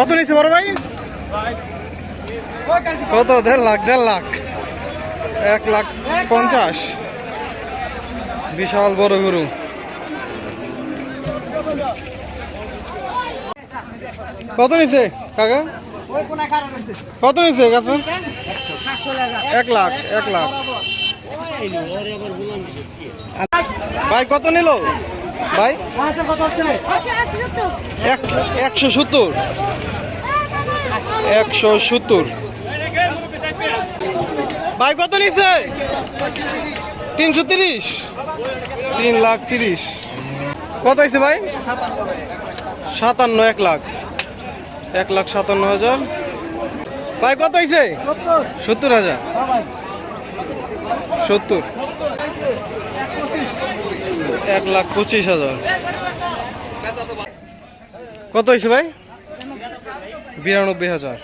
কত নিচ্ছে বড় ভাই? কত? দেড় লাখ দেড় লাখ। এক লাখ পঞ্চাশ। বিশাল বড় গরু। কত নিছে, কাকা? কত নিছে কাছে এক লাখ এক লাখ। ভাই, কত নিল? ভাই? এক, একশো সত্তর। একশো সত্তর। ভাই, কত নিচ্ছে তিনশো তিরিশ। তিন লাখ তিরিশ। কত হয়েছে ভাই? সাতান্ন, এক লাখ। এক লাখ সাতান্ন হাজার। ভাই, কত হয়েছে? সত্তর হাজার। সত্তর। এক লাখ পঁচিশ হাজার। কত হয়েছে ভাই? বিরানব্বই হাজার।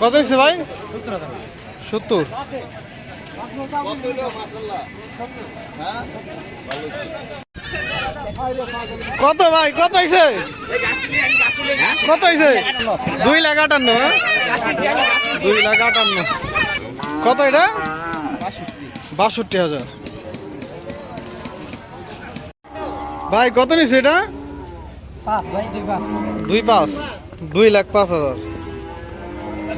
কত হয়েছে ভাই? সত্তর। কত ভাই? কত হয়েছে? কত হয়েছে? দুই লাখ আটান্ন হ্যাঁ? দুই লাখ আটান্ন। কত এটা? বাষট্টি হাজার। ভাই কত নিছে এটা? দুই পাঁচ। দুই লাখ পাঁচ হাজার।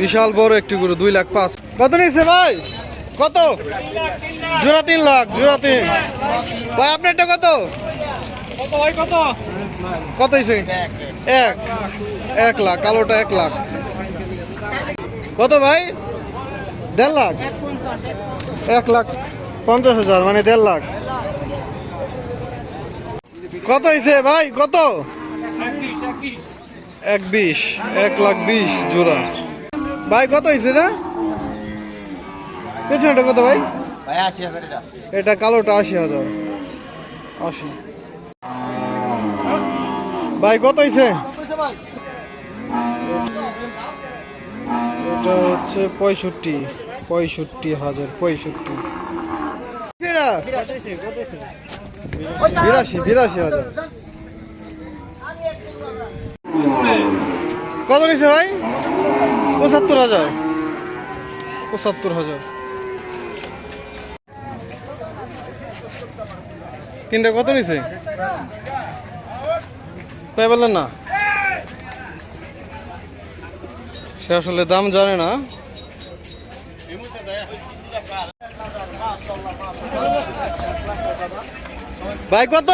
বিশাল বড় একটি গরু দুই লাখ পাঁচ। কত নিছে ভাই? কত? জোড়া তিন লাখ জোড়া তিন। ভাই আপনারটা কত? কত হয়েছে এক। এক লাখ কালোটা এক লাখ। কত ভাই? দেড় লাখ? এক লাখ পঞ্চাশ হাজার মানে দেড় লাখ। কত হয়েছে ভাই? কত? এক বিশ এক লাখ বিশ জোড়া। ভাই, কত হয়েছে না পেছনটা কত ভাই? এটা কালোটা আশি হাজার। আশি। ভাই, কত হয়েছে এটা হচ্ছে পঁয়ষট্টি পঁয়ষট্টি হাজার, পঁয়ষট্টি। বিরাশি বিরাশি হাজার। কত নিছে ভাই? পঁচাত্তর হাজার। পঁচাত্তর হাজার। তিনটা কত নিছে? তাই বললেন না? সে আসলে দাম জানে না। ভাই, কত?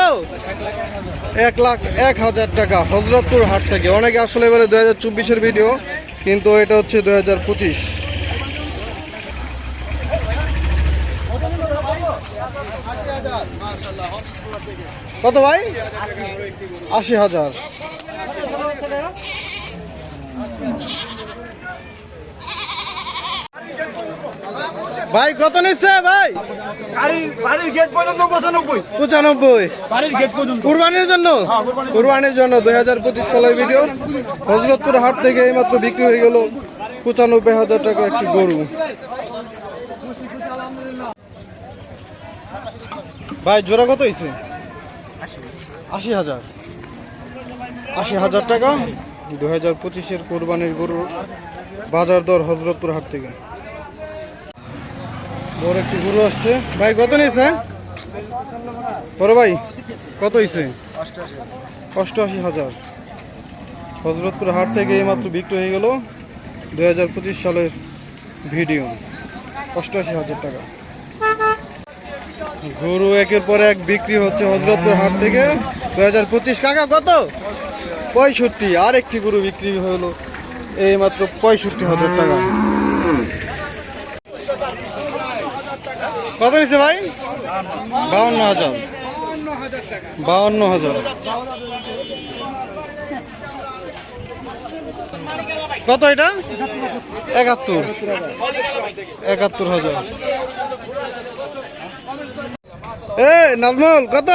এক লাখ এক হাজার টাকা, হজরতপুর হাট থেকে। অনেকে আসলে বলে দু হাজার চব্বিশের ভিডিও কিন্তু এটা হচ্ছে দু হাজার পঁচিশ। কত ভাই? আশি হাজার। ভাই কত নিচ্ছে ভাই? বাড়ির গেট পর্যন্ত পঁচানব্বই। পঁচানব্বই। বাড়ির গেট পর্যন্ত। কুরবানির জন্য? কুরবানির জন্য। দুই হাজার পঁচিশ সালের ভিডিও হজরতপুর হাট থেকে এইমাত্র বিক্রি হয়ে গেল পঁচানব্বই হাজার টাকা একটি গরু। ভাই জোড়া কত হয়েছে আশি হাজার। আশি হাজার টাকা। দু হাজার পঁচিশের কোরবানির গরুর বাজার দর হজরতপুর হাট থেকে। বড় একটি গরু আসছে। ভাই, কত নিয়েছে? বড় ভাই, কত হয়েছে অষ্টআশি হাজার। হজরতপুর হাট থেকে এইমাত্র বিক্রি হয়ে গেল দু হাজার পঁচিশ সালের ভিডিও। অষ্টআশি হাজার টাকা। গরু একের পর এক বিক্রি হচ্ছে হজরতপুর হাট থেকে দু হাজার পঁচিশ। কাকা, কত? পঁয়ষট্টি। আর একটি গরু বিক্রি হলো এইমাত্র পঁয়ষট্টি হাজার টাকা। কত নিচ্ছে ভাই? বাউন্ন হাজার। বাউন্ন হাজার। কত এটা? একাত্তর। একাত্তর হাজার। এ নাজমুল, কত?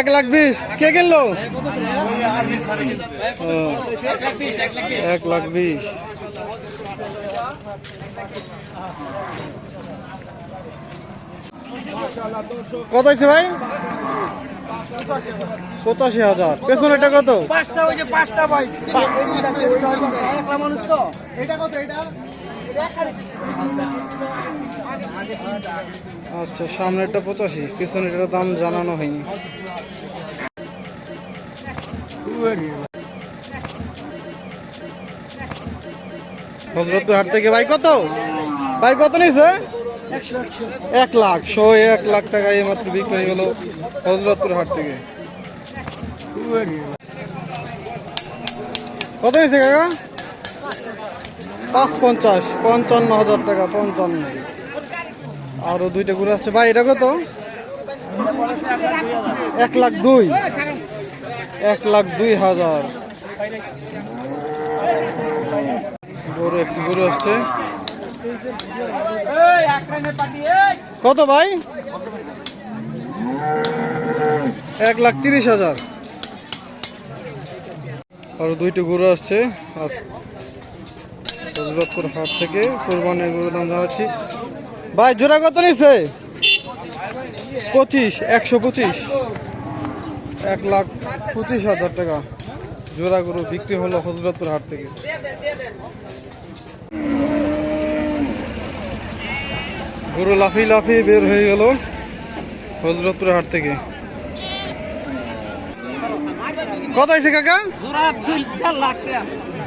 এক লাখ বিশ। কে কিনলো? এক লাখ বিশ। কত হয়েছে ভাই? পঁচাশি হাজার। পেছনেটা কত? পাঁচটা ওই যে পাঁচটা ভাই। একলা মানুষ তো। এটা কত এটা? আচ্ছা সামনেরটা পঁচাশি পেছনেটার দাম জানানো হয়নি। হজরতপুর হাট থেকে ভাই কত? ভাই কত একশো এক লাখ শো এক লাখ টাকা এই বিক্রি হয়ে গেল হজরতপুর হাট থেকে। কত নিছে কাকা? পাঁচ পঞ্চাশ, পঞ্চান্ন হাজার টাকা, পঞ্চান্ন। আরও দুইটা ঘুরে আসছে ভাই, এটা কত? এক লাখ দুই। এক লাখ দুই হাজার। গরু একটি গরু আসছে। কত ভাই? এক লাখ তিরিশ হাজার। আরও দুইটি গরু আসছে। হজরতপুর হাট থেকে কোরবানের গরুর দাম জানাচ্ছি। ভাই, জোড়া কত নিছে? পঁচিশ, একশো পঁচিশ। এক লাখ পঁচিশ হাজার টাকা। জোড়া গরু বিক্রি হলো হজরতপুর হাট থেকে। গরু লাফিয়ে লাফিয়ে বের হয়ে গেল হজরতপুর হাট থেকে। কত হয়েছে কাকা?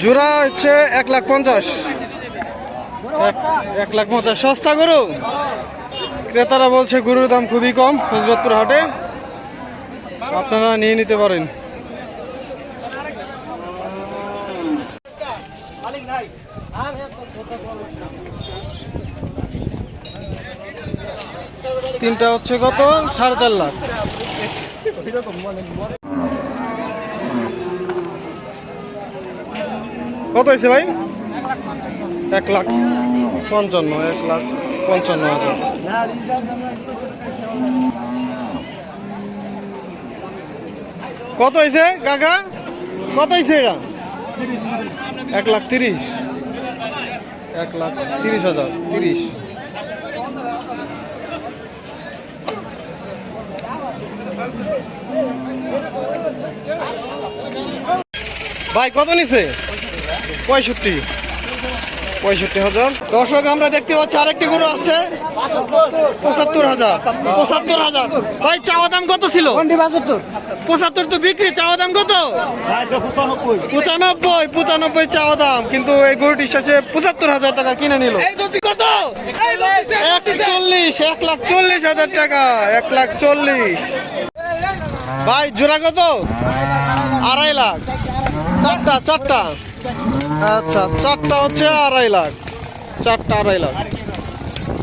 জোড়া হচ্ছে এক লাখ পঞ্চাশ। এক লাখ পঞ্চাশ। সস্তা গরু। ক্রেতারা বলছে গরুর দাম খুবই কম হজরতপুর হাটে। আপনারা নিয়ে নিতে পারেন। তিনটা হচ্ছে কত? সাড়ে চার লাখ। কত হয়েছে ভাই? এক লাখ। পঞ্চান্ন, এক লাখ পঞ্চান্ন হাজার। কত হয়েছে কাকা? কত হয়েছে এক লাখ তিরিশ। এক লাখ তিরিশ হাজার, তিরিশ। ভাই কত নিছে? পঁয়ষট্টি। পঁয়ষট্টি হাজার। দর্শক আমরা দেখতে পাচ্ছি আরেকটি গরু আসছে। পঁচাত্তর হাজার। পঁচাত্তর হাজার। ভাই চাওয়া দাম কত ছিল? পঁচাত্তর তো বিক্রি চাওয়া দাম কত? পঁচানব্বই পঁচানব্বই চাওয়া দাম। কিন্তু এই গরুটির সাথে পঁচাত্তর হাজার টাকা কিনে নিল। কত? এক চল্লিশ এক লাখ চল্লিশ হাজার টাকা। এক লাখ চল্লিশ। ভাই, জোড়া কত? আড়াই লাখ। চারটা চারটা। আচ্ছা চারটা হচ্ছে আড়াই লাখ। চারটা, আড়াই লাখ।